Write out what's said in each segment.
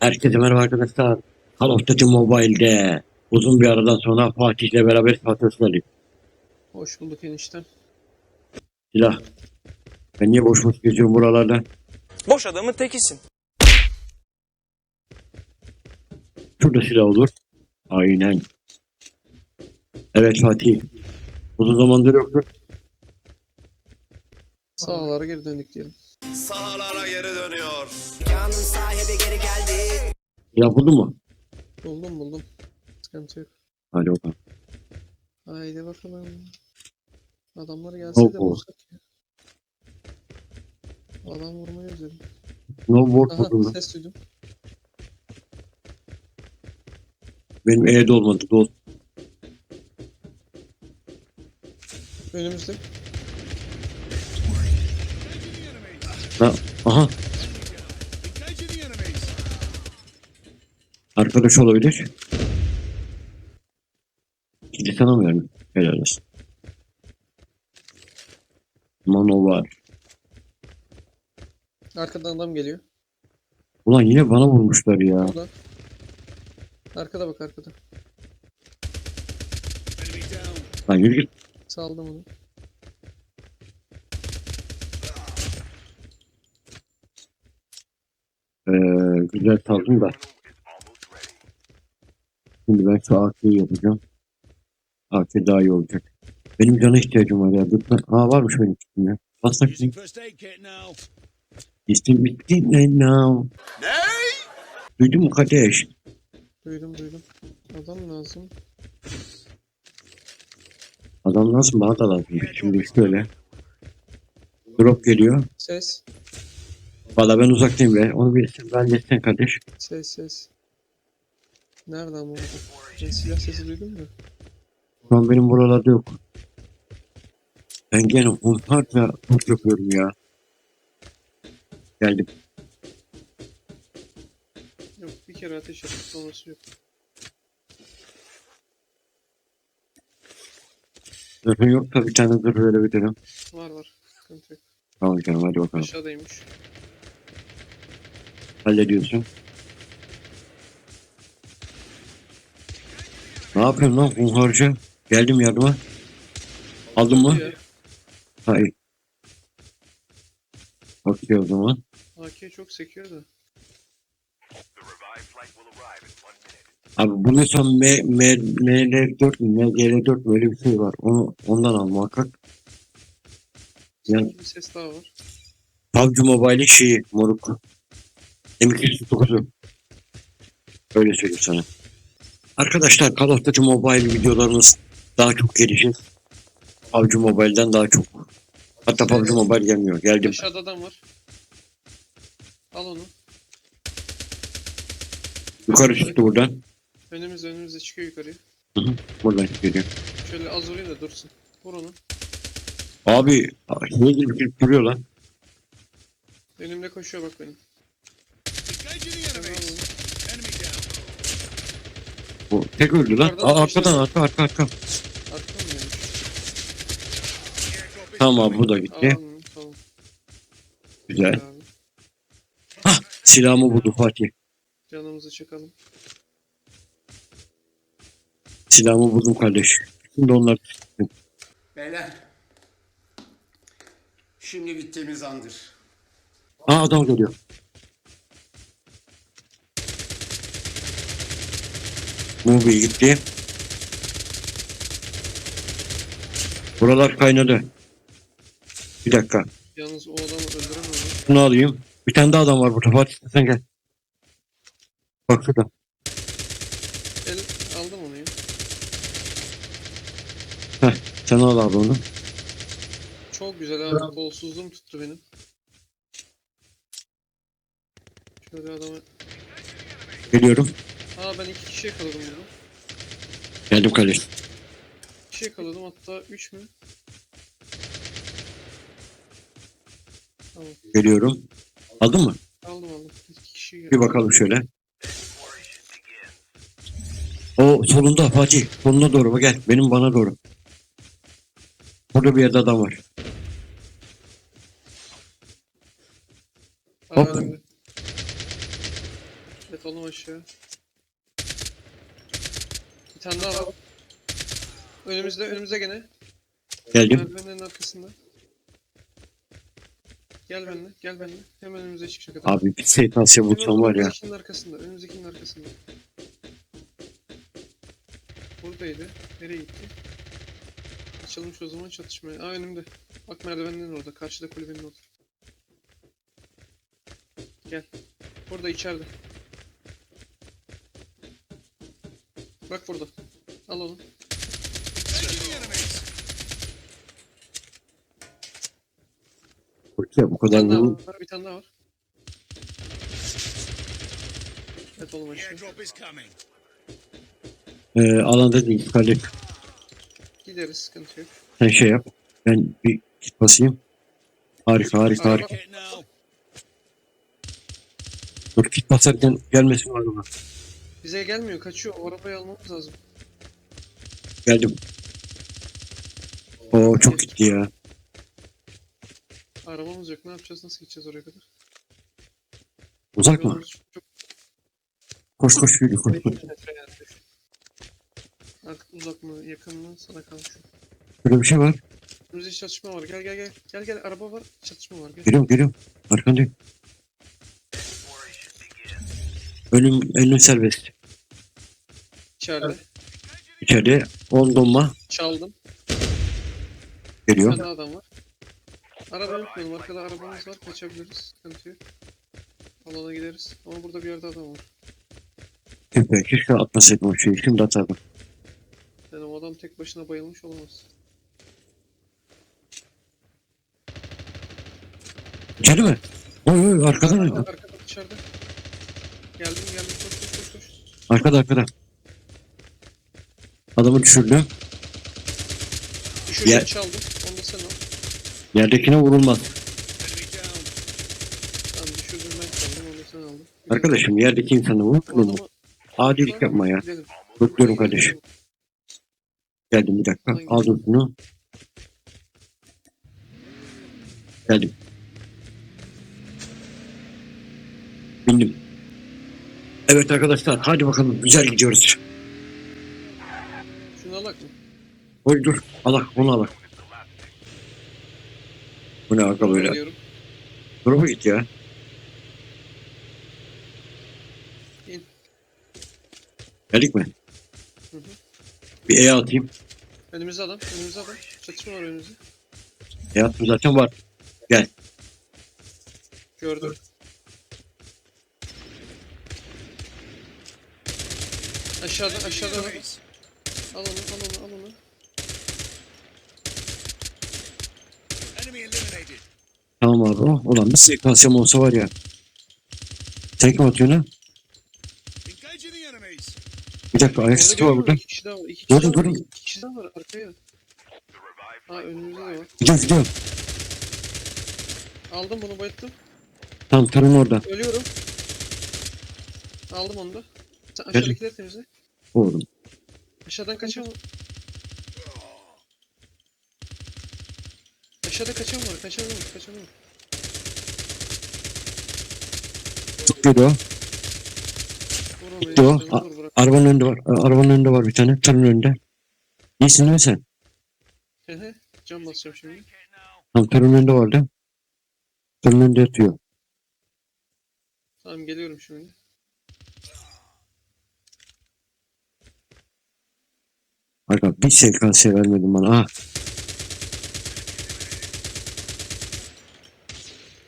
Herkese merhaba arkadaşlar. Call of Duty Mobile'de uzun bir aradan sonra Fatih'le beraber satışları. Hoş bulduk eniştem. Silah. Ben niye boş boş geziyorum buralarda? Boş adamın tekisin. Şurada silah olur. Aynen. Evet Fatih. Uzun zamandır yoktu. Sağlara geri döndük diyelim. sahalara geri dönüyor. Silah buldun mu? Buldum buldum. Sıkıntı yok. Hadi bakalım. Haydi bakalım. Adamlar gelse de vursak ya. Adam vurmayı özledim. Snowboard Aha buldum. ses duydum. Benim evde olmadı dost. Önümüzde. Ha, aha. Arkadaş olabilir. Gidi tanımıyorum. Helal olsun. Mano var. Arkadan adam geliyor. Ulan yine bana vurmuşlar ya. Burada. Arkada bak arkada. Lan yürü git. Saldım onu. Ee, güzel saldım da. Şimdi ben şu AK'yi yapacağım. AK daha iyi olacak. Benim cana ihtiyacım var ya. Dur. Aa varmış benim kitim ya. Bas bakayım. First aid kit now. İstim bitti ne now. Ne? Duydun mu kardeş? Duydum duydum. Adam lazım. Adam nasıl bana da lazım. Şimdi şöyle. Drop geliyor. Ses. Valla ben uzaktayım be. Onu bir sen halletsen kardeş. Ses ses. Nerede ama orada? Ben silah sesi duydum da. Şu an benim buralarda yok. Ben gene hunharca kurt yapıyorum ya. Geldim. Yok bir kere ateş ettik sonrası yok. Zırhın yoksa bir tane zırh verebilirim. Var var. Sıkıntı yok. Tamam canım hadi bakalım. Aşağıdaymış. Hallediyorsun. Ne yapıyorsun lan hunharca? Geldim yardıma. Aldın mı? Ya, Hayır. Okey o zaman. AK çok sekiyor da. Abi bu ne son M, M, ML4 mü MGL4 mü öyle bir şey var. Onu, ondan al muhakkak. Yani bir ses daha var. PUBG Mobile'in şeyi moruk. M249'u. Öyle söyleyeyim sana. Arkadaşlar Call of Duty Mobile videolarımız daha çok gelecek. PUBG Mobile'den daha çok. Hatta PUBG Mobile gelmiyor. Geldim. Aşağıda adam var. Al onu. Yukarı çıktı buradan. Önümüzde önümüzde çıkıyor yukarıya. Buradan geliyor. Şöyle az vurayım da dursun. Vur onu. Abi ne gibi girip duruyor lan. Önümde koşuyor bak benim. Engaging the Al enemies. onu. Enemy down. Bu tek öldü lan. Yukarıdan Aa, arkadan arka arka arka. Tamam abi bu da gitti. Tamam. Güzel. Abi. Silahımı buldu Fatih. Canımızı çakalım. Silahımı buldum kardeş. Şimdi onlar Beyler. Şimdi gittiğimiz andır. Aa adam geliyor. Movie gitti. Buralar kaynadı. Bir dakika. Yalnız o adamı öldüremem. Şunu alayım. Bir tane daha adam var burada. Fatih sen gel. Bak şurada. El aldım onu ya. Heh, sen al abi onu. Çok güzel abi. Kolsuzluğum tuttu benim. Şöyle adamı... Geliyorum. Aa ben iki kişi yakaladım burada. Geldim kardeş. İki kişi yakaladım hatta üç mü? Tamam Geliyorum. Aldın mı? aldım aldım. İki kişi Bir bakalım şöyle. O solunda Fatih. Soluna doğru gel. Benim bana doğru. Burada bir yerde adam var. Aa, Hop. Evet oğlum aşağı. Bir tane daha var. Önümüzde, önümüzde gene. Geldim. Merdivenlerin arkasında. Gel benimle, gel benimle. Hemen önümüze çıkacak adam. Abi bir SKS bulsam var ya. Önümüzdekinin arkasında, önümüzdekinin arkasında. Buradaydı. Nereye gitti? Açılmış o zaman çatışmaya. Aa önümde. Bak merdivenlerin orada. Karşıda kulübenin orada. Gel. Burada içeride. Bak burada. Al onu. Buraya bu Bir kadar tane daha var. Bir tane daha var. Evet oğlum aşağı. Airdrop is coming. Ee, alanda değil. Yukarıda. Gideriz sıkıntı yok. Sen şey yap. Ben bir git basayım. Harika harika harika. Hit now. Dur git basarken gelmesin araba. Bize gelmiyor kaçıyor. O arabayı almamız lazım. Geldim. Oo çok gitti ya. Arabamız yok. Ne yapacağız? Nasıl gideceğiz oraya kadar? Uzak mı? Yolumuz çok Koş koş yürü koş. koş. 500 metre yani. Artık uzak mı yakın mı sana kalmış. Böyle bir şey var. Önümüzde çatışma var. Gel gel gel. Gel gel araba var. Çatışma var. Gel. Geliyorum geliyorum. Arkandayım. Önüm, önüm serbest. İçeride. İçeride 10 donma Çaldım. Geliyor. daha adam var. Araba unutmayalım. Arkada arabamız var. Kaçabiliriz. Sıkıntı yok. Alana gideriz. Ama burada bir yerde adam var. Tüh be keşke atmasaydım o şeyi. Şimdi atardım. Yani o adam tek başına bayılmış olamaz. İçeri mi? Oy oy arkada mıydı? Arkada dışarıda. Geldim geldim. Koş koş koş koş. Arkada arkada. Adamı düşürdü. Düşürdüm Yer- çaldım. Onu da sen al. Yerdekine vurulmaz. Tamam düşürdüm ben çaldım. Onu da sen aldın. Güzel. Arkadaşım yerdeki insanı vurulmaz. Adilik yapma ya. Bekliyorum kardeşim. Geldim bir dakika. Aldım şunu. Geldim. Bindim. Evet arkadaşlar hadi bakalım güzel gidiyoruz. Şunu alak mı? Oy dur alak onu alak. Bu ne aga böyle? Geliyorum. Duruma git ya. İn. Geldik mi? Hı hı. Bir E atayım. Önümüzde adam. Önümüzde adam. Çatışma var önümüzde. E attım zaten var. Gördüm. Aşağıda aşağıda adam. Enemies. Al onu al onu al onu. Enemy eliminated. Tamam abi. Oh, ulan bir sekansiyum olsa var ya. Tek mi atıyor ne? Engaging the enemies. Bir dakika ayak sesi var burada. kişi daha var. İki kişi daha var. arkaya. Ha önümüzde de var. Gidiyorum gidiyorum. Aldım bunu bayılttım. Tamam tarım orada. Ölüyorum. Aldım onu da. Sen aşağıdakileri temizle. Oğlum. Aşağıdan kaçan var. Aşağıda kaçan var. Kaçan var. Kaçan var. Çok onu. Gitti o. Arabanın önünde var. Arabanın önünde var bir tane. Tarın önünde. İyisin değil mi sen? Hehe. Cam basacağım şimdi. Tamam tarın önünde vardı. Tarın önünde yatıyor. Tamam geliyorum şimdi. Bir SKS vermedin bana. Ah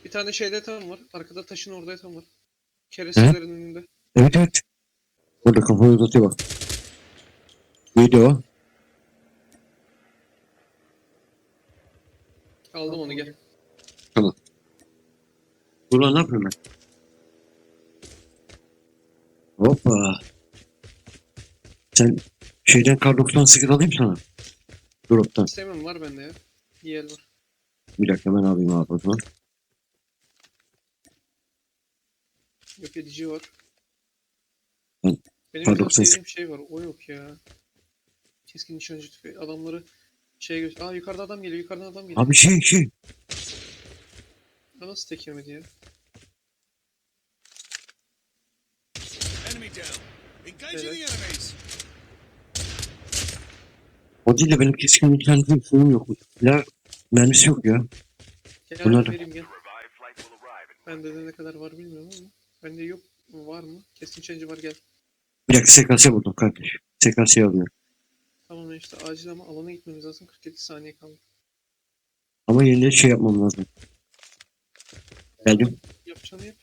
Bir tane şeyde tam var. Arkada taşın orada tam var. Kerestelerin önünde. evet evet. Burada kafayı uzatıyor bak. Video. Aldım onu gel. Dur lan ne yapıyorum ben? Hoppa. Sen şeyden kar 98 alayım sana. Drop'tan. İstemem var bende ya. Yel var. Bir dakika ben alayım abi o zaman. Yok edici var. Ben- Benim Pardon, ses- sevdiğim şey var. O yok ya. Keskin nişancı tüfeği. Adamları şey göster. Aa yukarıda adam geliyor. Yukarıdan adam geliyor. Abi şey şey. Aa, nasıl tek yemedi ya? down. Engaging the enemies. O değil de benim keskin nişancı şeyim yok. Silah mermisi yok ya. Gel Bunlar vereyim gel. Bende de ne kadar var bilmiyorum ama. Bende yok mu var mı? Keskin çencı var gel. Bir dakika SKS buldum kardeş. SKS'yi alıyorum. Tamam işte acil ama alana gitmemiz lazım. 47 saniye kaldı. Ama yine şey yapmam lazım. Geldim. Yapacağını yap.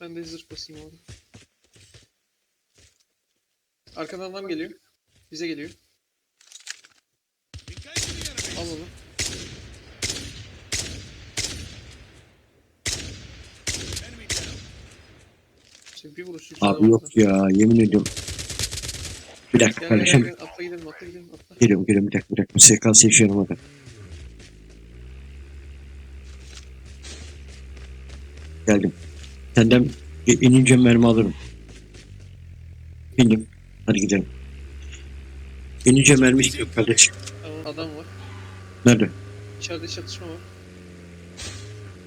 Ben de zırh basayım orada. Arkadan adam geliyor. Bize geliyor. Engaging the enemies. Al onu. Enemy down. İşte bir vuruş. Abi yok var. ya yemin ediyorum. Bir dakika Gel gel gel, kardeşim. gel. Atla gidelim atla gidelim atla. Geliyorum geliyorum bir dakika bir dakika. SKS işe yaramadı. Geldim. Senden inince mermi alırım. İndim. Hadi gidelim. İnince mermi istiyor kardeş. Tamam adam var. Nerede? İçeride çatışma var.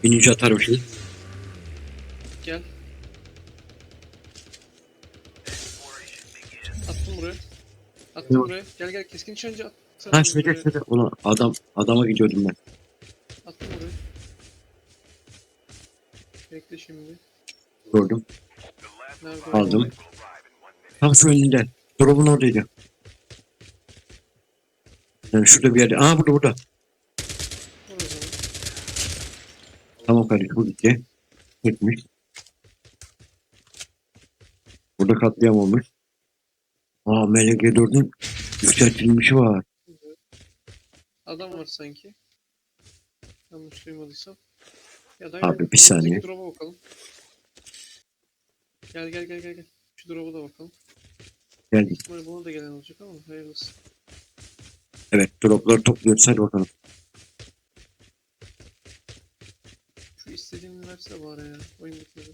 İnince atarım şimdi. Gel. Attım buraya. Attım Ne var? buraya. Gel gel keskin nişancı at. Sen Ha şöyle buraya. Ulan adam, adama gidiyordum ben. Attım buraya. Bekle şimdi. Gördüm. Nerede? Aldım. Tam şu önünde. Drop'un oradaydı. Yani şurada bir yerde. Aa burada burada. Vur o zaman. Kardeşim bu gitti. Gitmiş. Burada katliam olmuş. Aa MLG4'ün yükseltilmişi var. Adam var sanki. Yanlış duymadıysam. Ya da Abi, bir saniye. Drop'a bakalım. Gel gel gel gel gel. Şu drop'a da bakalım. Geldik. Buna da gelen olacak ama hayırlısı. Evet dropları topluyoruz hadi bakalım. Şu istediğini verse bari ya. Oyun bitmedi.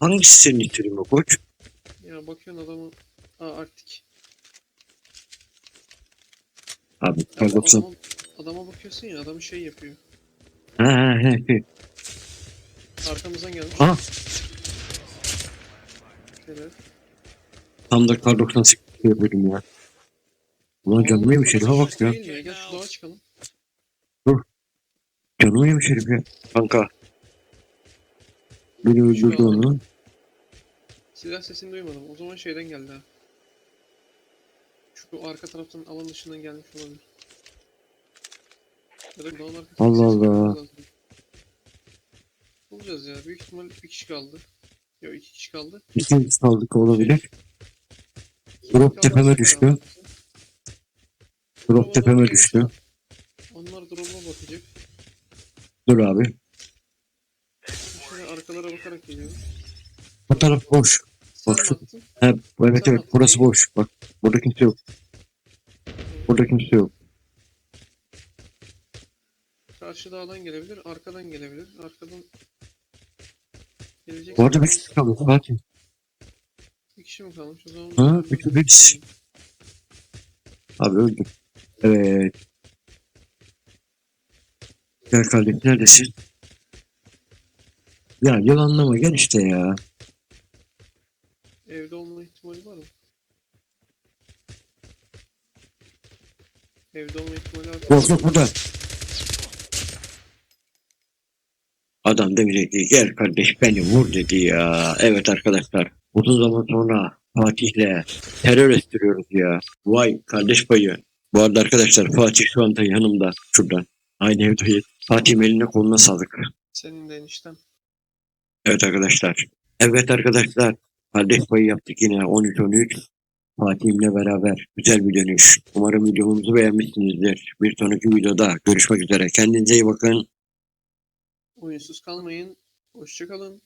Hangisi senin o koç? Ya bakıyorsun adamı. Aa Arctic. Abi Ya 90. adama, adama bakıyorsun ya adamı şey yapıyor. Ha ha. he. Arkamızdan gelmiş. Ha Şeyler. tam da kar 98 yapıyordum ya. Ulan canımı yemiş herif ha bak ya. Değil mi ya? Gel şu dağa çıkalım. Canımı yemiş herif ya. Kanka. Beni öldürdü onu. Silah sesini duymadım. O zaman şeyden geldi ha. Şu arka taraftan alan dışından gelmiş olabilir. Ya da dağın arkasında Allah ses Allah. lazım. Bulacağız ya. Büyük ihtimal bir kişi kaldı. Yok iki kişi kaldı. İkinci kaldık olabilir. Drop tepeme düştü. Drop tepeme düştü. Onlar drop'a bakacak. Dur abi. Arkalara bakarak geliyor. Bu taraf boş. Sen mi şu- attın? He, evet evet burası boş. Bak burada kimse yok. Burada kimse yok. Karşı dağdan gelebilir, arkadan gelebilir. Arkadan gelecek. Bu arada bir kişi kaldı. Fatih. Bir kişi mi kalmış? O zaman Ha, bir- bir kişi. Abi öldü. Evet. Gel kardeşim neredesin? Ya yalanlama gel işte ya. Evde olma ihtimali var mı? Evde olma ihtimali var. Yok yok burada. Adam demeyecekti gel kardeş beni vur dedi ya. Evet arkadaşlar uzun zaman sonra Fatih'le terör estiriyoruz ya. Vay kardeş payı. Bu arada arkadaşlar Fatih şu anda yanımda şuradan. Aynı evdeyiz. Fatih'in eline koluna sağlık. Senin de enişten. Evet arkadaşlar. Evet arkadaşlar. Kardeş payı yaptık yine 13-13. Fatih'imle beraber güzel bir dönüş. Umarım videomuzu beğenmişsinizdir. Bir sonraki videoda görüşmek üzere. Kendinize iyi bakın. Oyunsuz kalmayın. Hoşçakalın.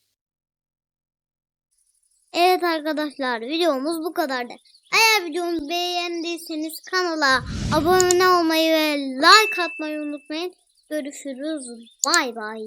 Evet arkadaşlar videomuz bu kadardı. Eğer videomuzu beğendiyseniz kanala abone olmayı ve like atmayı unutmayın. Görüşürüz. Bay bay.